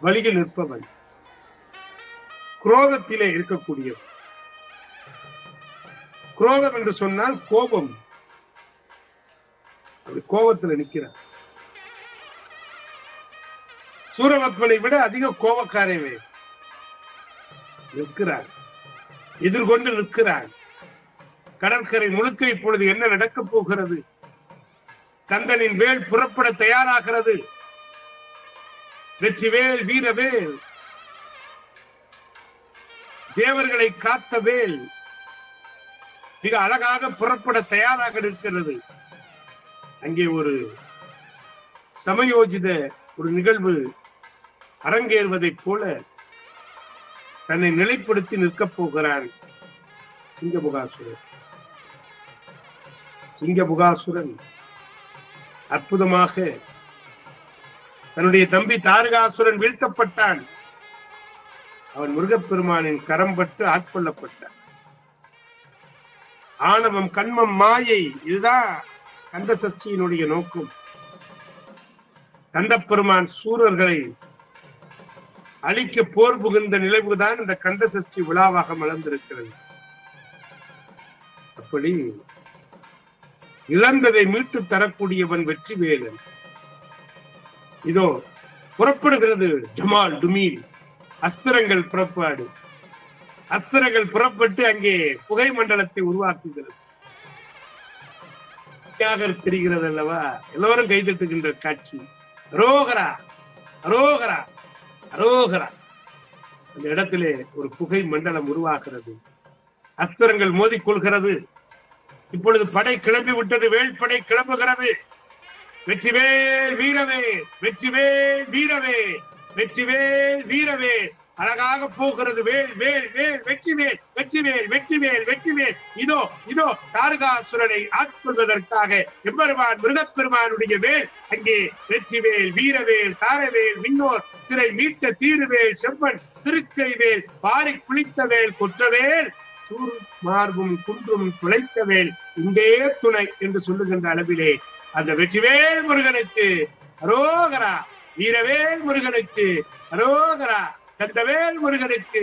வழியில் நிற்பவன் குரோதத்திலே இருக்கக்கூடியவன் குரோதம் என்று சொன்னால் கோபம். அப்படி கோபத்துல நிக்கிறான் சூரபத்மனை விட அதிக கோபக்காரவே. நிற்கிறான் எதிர்கொண்டு நிற்கிறான் கடற்கரை முழுக்க இப்பொழுது என்ன நடக்கப் போகிறது? கந்தனின் வேல் புறப்பட தயாராகிறது. வெற்றிவேல் வீரவேல். தேவர்களை காத்த வேல் மிக அழகாக புறப்பட தயாராக இருக்கிறது அங்கே ஒரு சமயோஜித ஒரு நிகழ்வு அரங்கேறுவதைப் போல தன்னை நிலைப்படுத்தி நிற்கப் போகிறான் சிங்கமுகாசுரன். சிங்கமுகாசுரன் அற்புதமாக தன்னுடைய தம்பி தாரகாசுரன் வீழ்த்தப்பட்டான். அவன் முருகப்பெருமானின் கரம் பட்டு ஆட்கொள்ளப்பட்டான். ஆணவம் கண்மம் மாயை இதுதான் கந்த சஷ்டியினுடைய நோக்கம். கந்தப்பெருமான் சூரர்களை அழிக்க போர் புகுந்த நிலைவுதான் இந்த கந்த சஷ்டி விழாவாக மலர்ந்திருக்கிறது. அப்படி இழந்ததை மீட்டு தரக்கூடியவன் வெற்றி வேலன் இதோ புறப்படுகிறது ஜமால் டுமீல் அஸ்திரங்கள் புறப்பாடு. அஸ்திரங்கள் புறப்பட்டு அங்கே புகை மண்டலத்தை உருவாக்குகிறது. தியாகர் தெரிகிறது அல்லவா? எல்லோரும் கைதட்டுகின்ற காட்சி. அரோகரா அரோகரா அரோகரா. அந்த இடத்திலே ஒரு புகை மண்டலம் உருவாகிறது. அஸ்திரங்கள் மோதிக்கொள்கிறது. இப்பொழுது படை கிளம்பி விட்டது வேள்படை கிளம்புகிறது. வெற்றிவேல் வீரவே வெற்றிவேல் வீரவே வெற்றிவேல் வீரவே. அழகாக போகிறது வேல் வேல் வேல் வெற்றிவேல் வெற்றிவேல் வெற்றிவேல் வெற்றிவேல். இதோ இதோ தாரகாசுரனை ஆட்கொள்வதற்காக எம்பெருமான் மிருகப்பெருமானுடைய வேல். அங்கே வெற்றிவேல் வீரவேல் தாரவேல் விண்ணோர் சிறை மீட்ட தீருவேல் செவ்வன் திருக்கை வேல் பாரி குளித்த வேல் குற்றவேல் சூர் மார்பும் குன்றும் துளைத்த வேல் இந்தே துணை என்று சொல்லுகின்ற அளவிலே அந்த வெற்றிவேல் முருகனுக்கு அரோகரா வீரவேல் முருகனுக்கு அரோகரா கந்தவேல் முருகனுக்கு